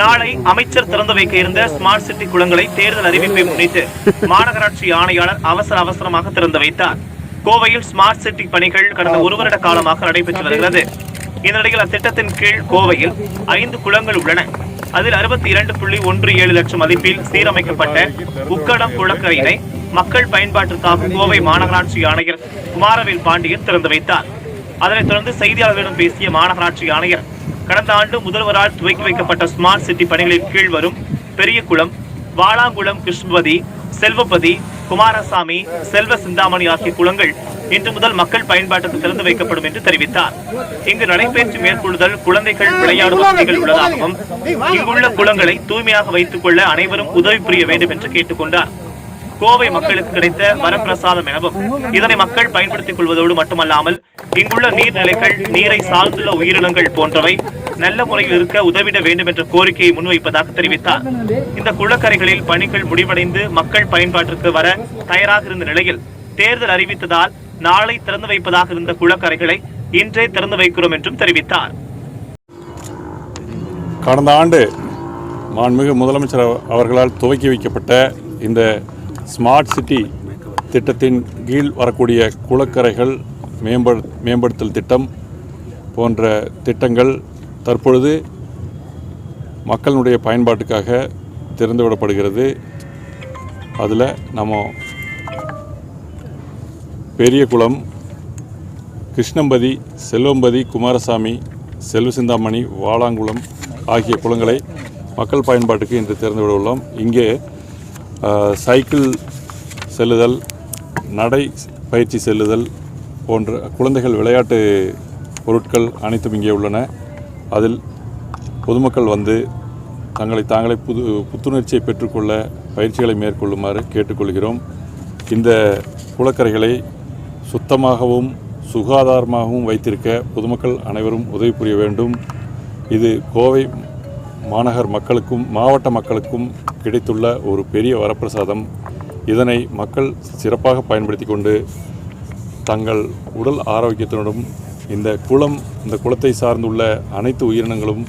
நாளை அமைச்சர் திறந்து வைக்க இருந்த ஸ்மார்ட் சிட்டி குளங்களை தேர்தல் அறிவிப்பை முன்னிட்டு மாநகராட்சி ஆணையாளர் அவசர அவசரமாக திறந்து வைத்தார். கோவையில் ஸ்மார்ட் சிட்டி பணிகள் கடந்த ஒரு வருட காலமாக நடைபெற்று வருகிறது. இந்த அத்திட்டத்தின் கீழ் கோவையில் ஐந்து குளங்கள் உள்ளன. அதில் அறுபத்தி இரண்டு புள்ளி ஒன்று ஏழு லட்சம் மதிப்பில் சீரமைக்கப்பட்ட உக்கடம் குளக்கரையினை மக்கள் பயன்பாட்டிற்காக கோவை மாநகராட்சி ஆணையர் குமாரவேல் பாண்டியன் திறந்து வைத்தார். அதனைத் தொடர்ந்து செய்தியாளர்களிடம் பேசிய மாநகராட்சி ஆணையர் கடந்த ஆண்டு முதல்வரால் துவக்கி வைக்கப்பட்ட ஸ்மார்ட் சிட்டி பணிகளின் கீழ் வரும் பெரியகுளம் வாளாங்குளம் கிருஷ்ணபதி செல்வபதி குமாரசாமி செல்வ சிந்தாமணி ஆகிய குளங்கள் இன்று முதல் மக்கள் பயன்பாட்டுக்கு திறந்து வைக்கப்படும் என்று தெரிவித்தார். இங்கு நடைபயிற்சி மேற்கொள்ளுதல் குழந்தைகள் விளையாடும் வசதிகள் உள்ளதாகவும் இங்குள்ள குளங்களை தூய்மையாக வைத்துக் கொள்ள அனைவரும் உதவி புரிய வேண்டும் என்று கேட்டுக்கொண்டார். கோவை மக்களுக்கு கிடைத்த வரப்பிரசாதம் எனவும் இதனை மக்கள் பயன்படுத்திக் கொள்வதோடு மட்டுமல்லாமல் இங்குள்ள நீர்நிலைகள் நீரை சார்ந்துள்ள உயிரினங்கள் போன்றவை நல்ல முறையில் இருக்க உதவிட வேண்டும் என்ற கோரிக்கையை முன்வைப்பதாக தெரிவித்தார். இந்த குளக்கரைகளில் பணிகள் முடிவடைந்து மக்கள் பயன்பாட்டிற்கு வர தயாராக இருந்த நிலையில் தேர்தல் அறிவித்ததால் நாளை திறந்து வைப்பதாக இருந்த குளக்கரைகளை இன்றே திறந்து வைக்கிறோம் என்றும் தெரிவித்தார். கடந்த ஆண்டு மாண்புமிகு முதலமைச்சர் அவர்களால் துவக்கி வைக்கப்பட்ட இந்த ஸ்மார்ட் சிட்டி திட்டத்தின் கீழ் வரக்கூடிய குளக்கரைகள் மேம்படு மேம்படுத்தல் திட்டம் போன்ற திட்டங்கள் தற்பொழுது மக்களுடைய பயன்பாட்டுக்காக திறந்துவிடப்படுகிறது அதில் நம்ம பெரிய குளம் கிருஷ்ணம்பதி செல்வம்பதி குமாரசாமி செல்வசிந்தாமணி வாளாங்குளம் ஆகிய குளங்களை மக்கள் பயன்பாட்டுக்கு இன்று திறந்துவிட உள்ளோம். இங்கே சைக்கிள் செல்லுதல் நடை பயிற்சி செல்லுதல் போன்ற குழந்தைகள் விளையாட்டு பொருட்கள் அனைத்தும் இங்கே உள்ளன. அதில் பொதுமக்கள் வந்து தங்களை தாங்களே புது புத்துணர்ச்சியை பெற்றுக்கொள்ள பயிற்சிகளை மேற்கொள்ளுமாறு கேட்டுக்கொள்கிறோம். இந்த குளக்கரைகளை சுத்தமாகவும் சுகாதாரமாகவும் வைத்திருக்க பொதுமக்கள் அனைவரும் உதவி புரிய வேண்டும். இது கோவை மாநகர் மக்களுக்கும் மாவட்ட மக்களுக்கும் கிடைத்துள்ள ஒரு பெரிய வரப்பிரசாதம். இதனை மக்கள் சிறப்பாக பயன்படுத்தி கொண்டு தங்கள் உடல் ஆரோக்கியத்தினரும் இந்த குளம் இந்த குளத்தை சார்ந்துள்ள அனைத்து உயிரினங்களும்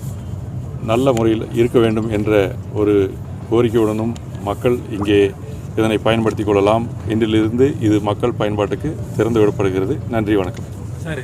நல்ல முறையில் இருக்க வேண்டும் என்ற ஒரு கோரிக்கையுடனும் மக்கள் இங்கே இதனை பயன்படுத்திக் கொள்ளலாம். இன்றிலிருந்து இது மக்கள் பயன்பாட்டுக்கு திறந்து விடப்படுகிறது. நன்றி வணக்கம். சரி